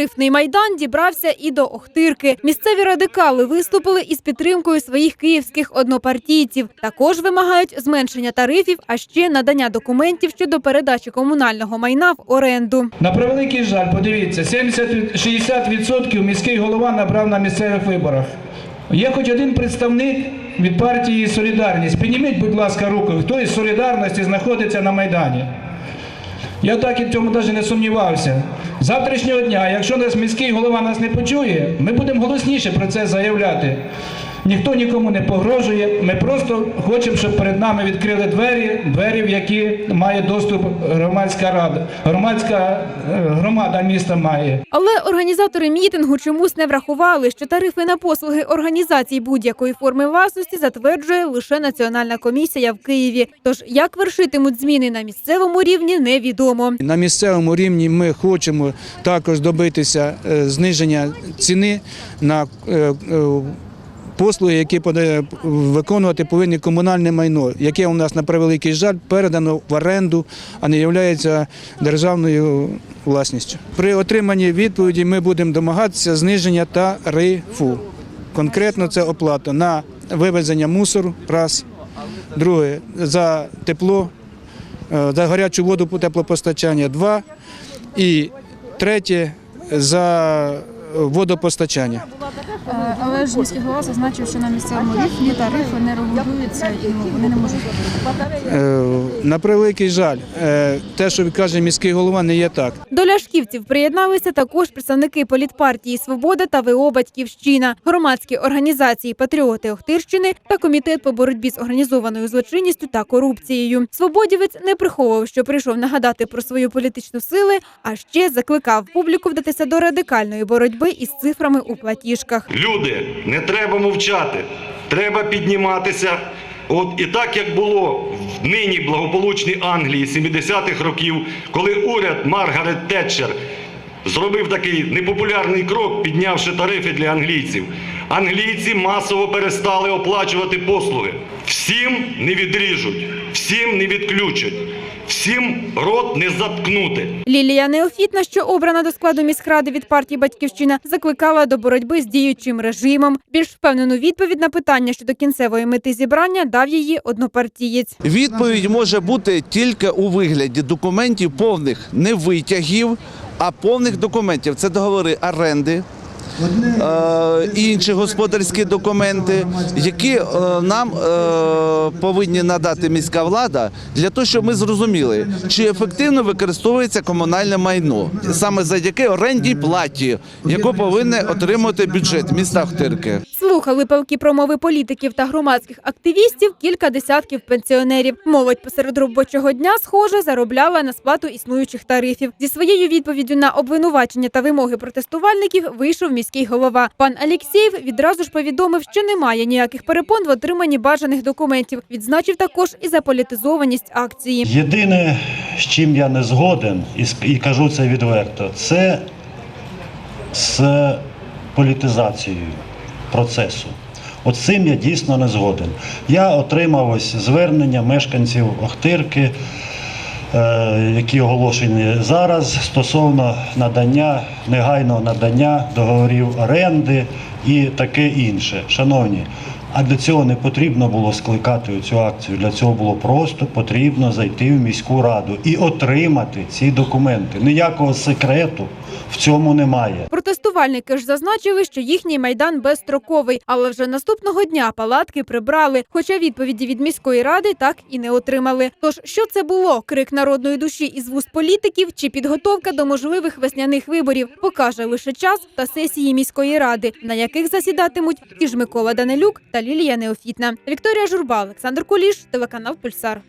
Тарифний майдан дібрався і до Охтирки. Місцеві радикали виступили із підтримкою своїх київських однопартійців. Також вимагають зменшення тарифів, а ще надання документів щодо передачі комунального майна в оренду. На превеликий жаль, подивіться, 70-60% міський голова набрав на місцевих виборах. Є хоч один представник від партії Солідарність. Підніміть, будь ласка, руку, хто із солідарності знаходиться на Майдані. Я так і в цьому навіть не сумнівався. Завтрашнього дня, якщо нас міський голова нас не почує, ми будемо голосніше про це заявляти. Ніхто нікому не погрожує. Ми просто хочемо, щоб перед нами відкрили двері, двері, в які має доступ громадська рада, громадська е, громада міста має. Але організатори мітингу чомусь не врахували, що тарифи на послуги організацій будь-якої форми власності затверджує лише Національна комісія в Києві. Тож як вершитимуть зміни на місцевому рівні, невідомо. На місцевому рівні ми хочемо також добитися е, зниження ціни на е, е, послуги, які виконувати повинні комунальне майно, яке у нас на превеликий жаль передано в оренду, а не є державною власністю. При отриманні відповіді ми будемо домагатися зниження тарифу. Конкретно це оплата на вивезення мусору, раз, друге за тепло, е, за гарячу воду теплопостачання два і третє за водопостачання. Але ж міський голова зазначив, що на місцевому рівні тарифи не регулюються і ну, вони не можуть. Е, На превеликий жаль, е, те, що каже міський голова, не є так. До ляшківців приєдналися також представники політпартії Свобода та ВО Батьківщина, громадські організації Патріоти Охтирщини та комітет по боротьбі з організованою злочинністю та корупцією. Свободівець не приховував, що прийшов нагадати про свою політичну сили, а ще закликав публіку вдатися до радикальної боротьби із цифрами у платіжках. Люди, не треба мовчати, треба підніматися. От і так як було в нині благополучній Англії 70-х років, коли уряд Маргарет Тетчер зробив такий непопулярний крок, піднявши тарифи для англійців. Англійці масово перестали оплачувати послуги. Всім не відріжуть, всім не відключать, всім рот не заткнути. Лілія Неофітна, що обрана до складу міськради від партії Батьківщина, закликала до боротьби з діючим режимом. Більш впевнену відповідь на питання щодо кінцевої мети зібрання дав її однопартієць. Відповідь може бути тільки у вигляді документів повних не витягів, а повних документів. Це договори оренди. Е, Інші господарські документи, які е, нам е, повинні надати міська влада для того, щоб ми зрозуміли, чи ефективно використовується комунальне майно саме завдяки орендній платі, яку повинен отримати бюджет міста Охтирки. Слухали палки промови політиків та громадських активістів кілька десятків пенсіонерів. Молодь посеред робочого дня, схоже, заробляла на сплату існуючих тарифів. Зі своєю відповіддю на обвинувачення та вимоги протестувальників вийшов міський голова. Пан Алєксєєв відразу ж повідомив, що немає ніяких перепон в отриманні бажаних документів. Відзначив також і заполітизованість акції. Єдине, з чим я не згоден, і, кажу це відверто, це з політизацією процесу. От цим я дійсно не згоден. Я отримав ось звернення мешканців Охтирки, які оголошені зараз стосовно надання, негайного надання договорів оренди і таке інше. Шановні, а для цього не потрібно було скликати цю акцію. Для цього було просто потрібно зайти в міську раду і отримати ці документи. Ніякого секрету в цьому немає. Протестувальники ж зазначили, що їхній майдан безстроковий, але вже наступного дня палатки прибрали. Хоча відповіді від міської ради так і не отримали. Тож що це було? Крик народної душі із вуст політиків чи підготовка до можливих весняних виборів покаже лише час та сесії міської ради, на яких засідатимуть ті ж Микола Данилюк та Лілія Неофітна. Вікторія Журба, Олександр Куліш, телеканал Пульсар.